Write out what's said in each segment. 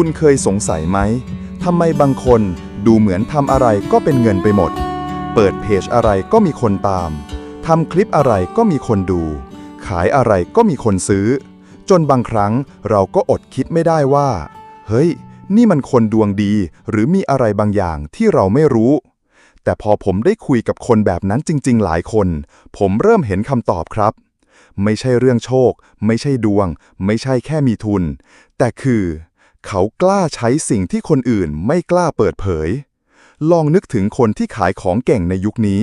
คุณเคยสงสัยไหมทำไมบางคนดูเหมือนทำอะไรก็เป็นเงินไปหมด เปิดเพจอะไรก็มีคนตามทำคลิปอะไรก็มีคนดู ขายอะไรก็มีคนซื้อ จนบางครั้งเราก็อดคิดไม่ได้ว่า เฮ้ย นี่มันคนดวงดีหรือมีอะไรบางอย่างที่เราไม่รู้ แต่พอผมได้คุยกับคนแบบนั้นจริง ๆ หลายคน ผมเริ่มเห็นคำตอบครับ ไม่ใช่เรื่องโชค ไม่ใช่ดวง ไม่ใช่แค่มีทุน แต่คือ เขากล้าใช้สิ่งที่คนอื่นไม่กล้าเปิดเผย ลองนึกถึงคนที่ขายของเก่งในยุคนี้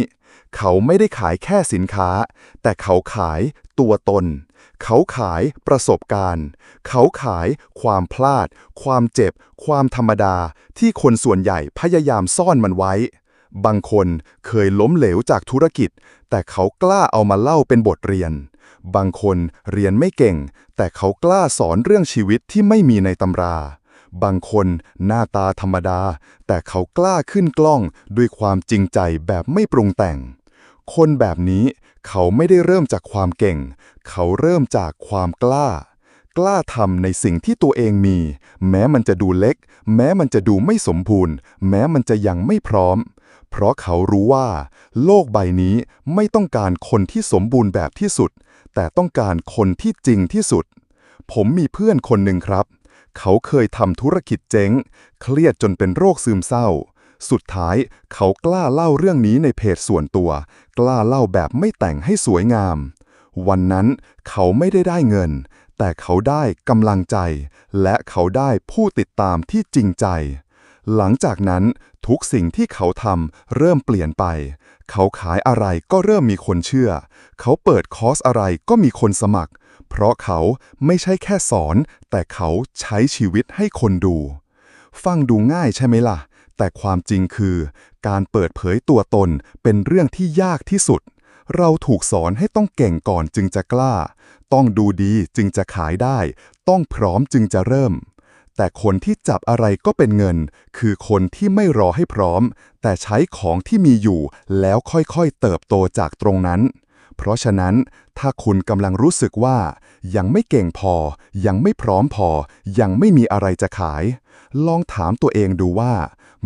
เขาไม่ได้ขายแค่สินค้า แต่เขาขายตัวตน เขาขายประสบการณ์ เขาขายความพลาด ความเจ็บ ความธรรมดา ที่คนส่วนใหญ่พยายามซ่อนมันไว้ บางคนเคยล้มเหลวจากธุรกิจ แต่เขากล้าเอามาเล่าเป็นบทเรียน บางคนเรียนไม่เก่ง แต่เขากล้าสอนเรื่องชีวิตที่ไม่มีในตำรา บางคนหน้าตาธรรมดา แต่เขากล้าขึ้นกล้องด้วยความจริงใจแบบไม่ปรุงแต่ง คนแบบนี้เขาไม่ได้เริ่มจากความเก่ง เขาเริ่มจากความกล้า กล้าทำในสิ่งที่ตัวเองมี แม้มันจะดูเล็ก แม้มันจะดูไม่สมบูรณ์ แม้มันจะยังไม่พร้อมเพราะเขารู้ว่า โลกใบนี้ไม่ต้องการคนที่สมบูรณ์แบบที่สุด แต่ต้องการคนที่จริงที่สุด ผมมีเพื่อนคนหนึ่งครับ เขาเคยทำธุรกิจเจ๊ง เครียดจนเป็นโรคซึมเศร้า สุดท้ายเขากล้าเล่าเรื่องนี้ในเพจส่วนตัว กล้าเล่าแบบไม่แต่งให้สวยงาม วันนั้นเขาไม่ได้ได้เงิน แต่เขาได้กำลังใจ และเขาได้ผู้ติดตามที่จริงใจ หลังจากนั้นทุกสิ่งที่เขาทำเริ่มเปลี่ยนไป เขาขายอะไรก็เริ่มมีคนเชื่อ เขาเปิดคอร์สอะไรก็มีคนสมัคร เพราะเขาไม่ใช่แค่สอน แต่เขาใช้ชีวิตให้คนดู ฟังดูง่ายใช่ไหมล่ะ แต่ความจริงคือ การเปิดเผยตัวตนเป็นเรื่องที่ยากที่สุด เราถูกสอนให้ต้องเก่งก่อนจึงจะกล้า ต้องดูดีจึงจะขายได้ ต้องพร้อมจึงจะเริ่ม แต่คนที่จับอะไรก็เป็นเงิน คือคนที่ไม่รอให้พร้อม แต่ใช้ของที่มีอยู่แล้วค่อยๆเติบโตจากตรงนั้น เพราะฉะนั้น ถ้าคุณกำลังรู้สึกว่า ยังไม่เก่งพอ ยังไม่พร้อมพอ ยังไม่มีอะไรจะขาย ลองถามตัวเองดูว่า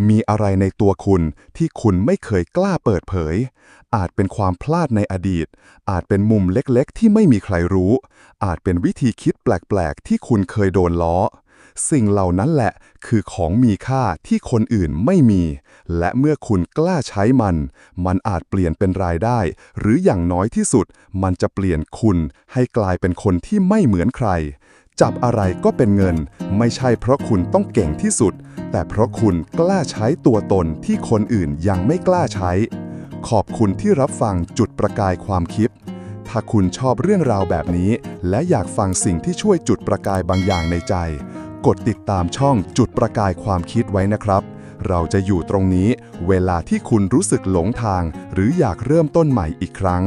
มีอะไรในตัวคุณที่คุณไม่เคยกล้าเปิดเผย อาจเป็นความพลาดในอดีต อาจเป็นมุมเล็กๆ ที่ไม่มีใครรู้ อาจเป็นวิธีคิดแปลกๆ ที่คุณเคยโดนล้อ สิ่งเหล่านั้นแหละคือของมีค่าที่คนอื่นไม่มี และเมื่อคุณกล้าใช้มัน มันอาจเปลี่ยนเป็นรายได้ หรืออย่างน้อยที่สุด มันจะเปลี่ยนคุณให้กลายเป็นคนที่ไม่เหมือนใคร จับอะไรก็เป็นเงิน ไม่ใช่เพราะคุณต้องเก่งที่สุด แต่เพราะคุณกล้าใช้ตัวตนที่คนอื่นยังไม่กล้าใช้ ขอบคุณที่รับฟังจุดประกายความคิดถ้าคุณชอบเรื่องราวแบบนี้ และอยากฟังสิ่งที่ช่วยจุดประกายบางอย่างในใจ กดติดตามช่องจุดประกายความคิดไว้นะครับ เราจะอยู่ตรงนี้เวลาที่คุณรู้สึกหลงทาง หรืออยากเริ่มต้นใหม่อีกครั้ง